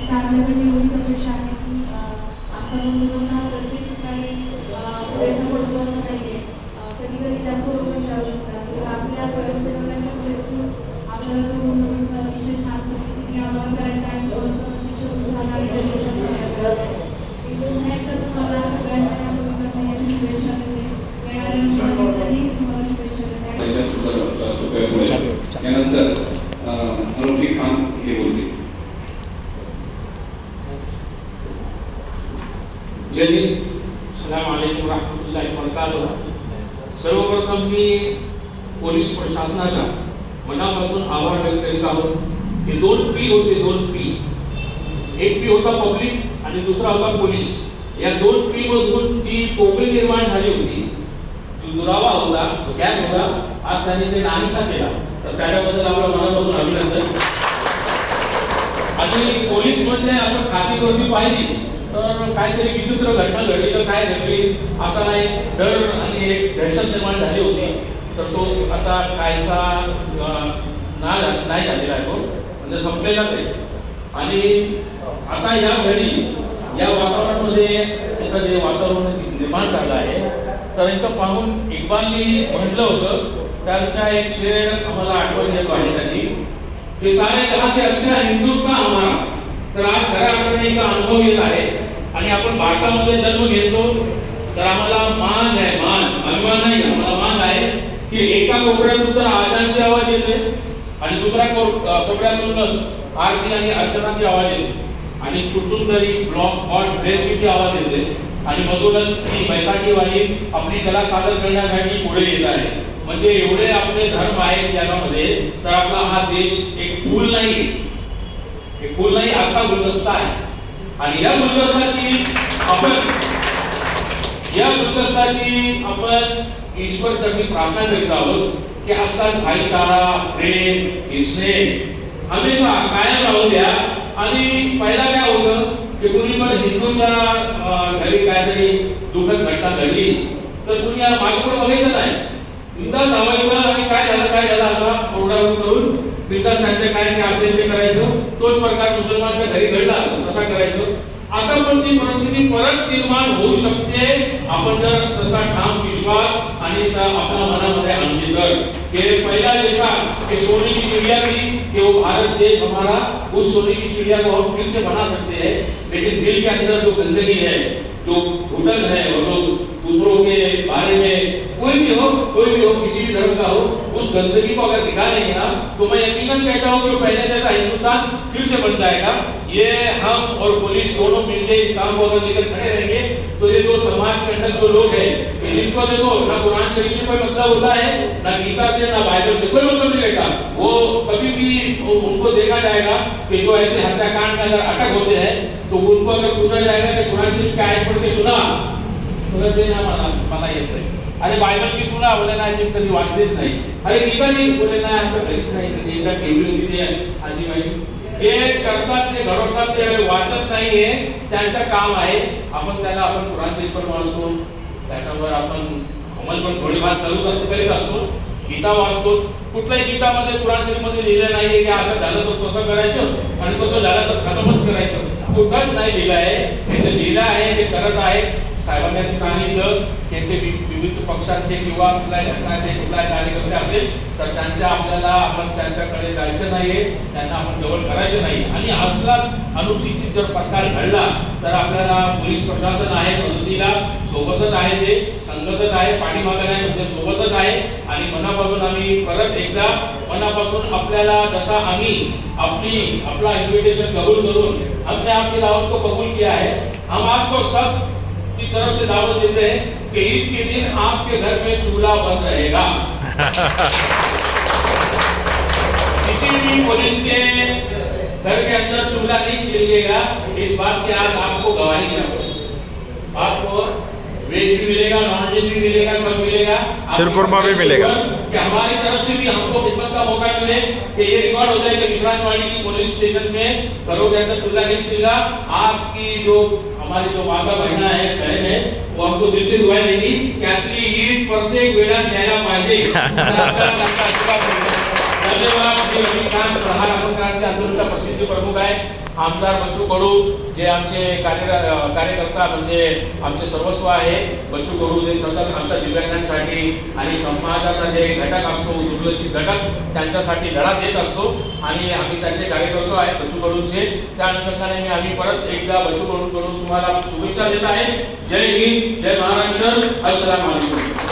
traveler will be a sufficient. Jaleel सलाम अलैकुम रहमतुल्लाहि वबरकातुह. सर्वप्रथम मी पोलीस प्रशासनाच्या मनापासून आभार व्यक्त करीत आहोत. हे दोन पी होते दोन पी. एक पी होता पब्लिक आणि दुसरा होता पोलीस. या दोन पी मधून ती पोकळी निर्माण झाली होती जो दुरावा होता तो गॅप होता आज त्यांनी ते नाहीसा केला. तर त्याच्याबद्दल आपल्या मनापासून अभिनंदन. आणि पोलीस मधले असं खाती गर्दी पाहिली. तर काहीतरी विचित्र घटना घडली तर काय घडली? असा नाही डर आणि एक दहशत निर्माण झाली होती. तर तो आता कायसा ना नाही झालेला आहे तो. म्हणजे संपलेलाच आहे. आणि आता या घडी या वातावरणामध्ये इथं जे वातावरण निर्माण झालं आहे तर यांचं पाहून इकबालनी म्हटलं होतं त्यांचा एक शेर आम्हाला आठवण येतो आहे त्याची. की साडे दहाशे अक्षर हिंदुस्तान हमारा तर आज खऱ्या अर्थाने एक अनुभव येत आहे आणि आपण भारतामध्ये जन्म घेतो तर आम्हाला मान आहे मान. अभिमान नाही आम्हाला मान आहे की एका कोपऱ्यातून तर आजांची आवाज येते आणि दुसऱ्या कोपऱ्यातून आरती आणि अर्चनाची आवाज येते. आणि कुठून तरी ब्लॉक गॉड ड्रेसची आवाज येते. आणि मधूनच ती बैसाखीवाली आपली कला सादर करण्यासाठी पुढे येत आहे. म्हणजे एवढे आपले धर्म आहेत जगामध्ये तर आपला हा देश एक फूल नाही. एक फूल नाही आता गुलदस्ता आहे. आणि या गुलदस्ताची आपण या गुलदस्ताची आपण ईश्वर चरणी प्रार्थना करीत आहोत की असतात भाईचारा प्रेम स्नेह. हमेशा कायम राहू द्या. आणि पहिला काय होतं की कुणी पण हिंदूच्या घरी घरी काहीतरी दुःखद घटना घडली तर कुणी या मागपुढे बघायचं नाही. बिंदास धावायचं आणि काय झालं काय झालं असा ओरडाओरड करून बिंदास त्यांचे काय ते असेल ते करायचं तोच प्रकार मुसलमानच्या घरी घडला तसा करायचं. आता पण ती परिस्थिती परत निर्माण होऊ शकते. आपण जर तसा ठाम विश्वास आणि आपल्या मनामध्ये आणली तर. कि पहला जैसा कि सोने की चिड़िया थी कि वो भारत देश हमारा, उस सोने की चिड़िया को हम फिर से बना सकते हैं. लेकिन दिल के अंदर जो गंदगी है, जो घुटन है और जो दूसरों के बारे में, कोई भी हो, कोई भी हो, किसी भी धर्म का हो, उस गंदगी को अगर निकालेंगे ना तो मैं यकीनन कहता हूँ कि पहले जैसा हिंदुस्तान फिर से बन जाएगा. ये हम और पुलिस दोनों मिलकर इस काम को अगर लेकर खड़े रहेंगे तो ये जो समाज के अंदर जो लोग हैं, कि जिनको देखो, ना कुरान शरीफ से कोई मतलब होता है, ना गीता से, ना बाइबल से कोई मतलब नहीं रहता। वो कभी भी उनको देखा जाएगा कि जो ऐसे हत्याकांड में अगर अटक होते हैं तो उनको अगर पूछा जाएगा कि कुरान शरीफ की आयत पढ़ के सुना। ते ना मला मला येत नाही अरे बायबलची सुना, बोले नाही मी कधी वाचलीच नाही। अरे गीता नाही, बोले नाही। आमच्या घरीच नाही एकदा ठेवली होती ते आजीबाई जे करतात ते घडवतात ते वाचत नाहीये त्यांचं काम आहे. आपण त्याला आपण कुराण शरीफ पण वाचतो. त्याच्यावर आपण अंमल पण थोडीफार करू करीत असतो. गीता वाचतो. कुठल्याही गीतामध्ये कुराण शरीफमध्ये लिहिलं नाहीये की असं झालं तर तसं करायचं आणि तसं झालं तर खतमच करायचं. कुठंच नाही लिहिलं आहे. हे जे लिहिलं आहे ते करत आहे. साहेबांनी सांगितलं की ते विविध पक्षांचे किंवा कुठल्या घटनाचे कुठल्या कार्यकर्ते असेल तर त्यांच्या आपल्याला आपण त्यांच्याकडे जायचं नाहीये. त्यांना आपण जवळ करायचं नाही. आणि असला अनुसूचित जर प्रकार घडला तर आपल्याला पोलीस प्रशासन आहे मदतीला सोबतच आहे ते. संगतच आहे. पाठीमागे नाही म्हणजे सोबतच आहे. आणि मनापासून आम्ही परत एकदा मनापासून आपल्याला जसा आम्ही अपनी अपना इन्विटेशन कबूल करून हमने आपकी दावत को कबूल किया है हम आपको सब की तरफ़ से दावत देते हैं कि ईद के दिन आपके घर में चूल्हा बंद रहेगा। किसी भी पुलिस के घर के अंदर चूल्हा नहीं छिड़केगा इस बात की आज आपको गवाही देना आपको वेज भी मिलेगा नॉन वेज भी मिलेगा सब मिलेगा। शिरकुरमा भी मिलेगा। कि हमारी तरफ़ से भी हमको खिदमत का मौका मिले कि ये रिकॉर्ड हो जाए कि विश्रांत वाणी की पुलिस स्टेशन में घरों के अंदर चूल्हा नहीं छिड़ेगा आपकी जो हमारी जो माता बहना है बहन है वो हमको दिल से दुआएँ देगी कि असली ईद प्रत्येक वेळेस न्यायला पाहिजे प्रसिद्धी प्रमुख आहे आमदार बच्चू कडू जे आमचे कार्य कार्यकर्ता म्हणजे आमचे सर्वस्व आहे बच्चू कडू जे सतत आमच्या दिव्यांगांसाठी आणि समाजाचा जे घटक असतो दुर्लक्षित घटक त्यांच्यासाठी लढा देत असतो आणि आम्ही त्यांचे कार्यकर्ता आहे बच्चू कडूंचे त्या अनुषंगाने मी आम्ही परत एकदा बच्चू कडूंकडून तुम्हाला शुभेच्छा देत आहे. जय हिंद जय महाराष्ट्र अस्सलाम वालेकुम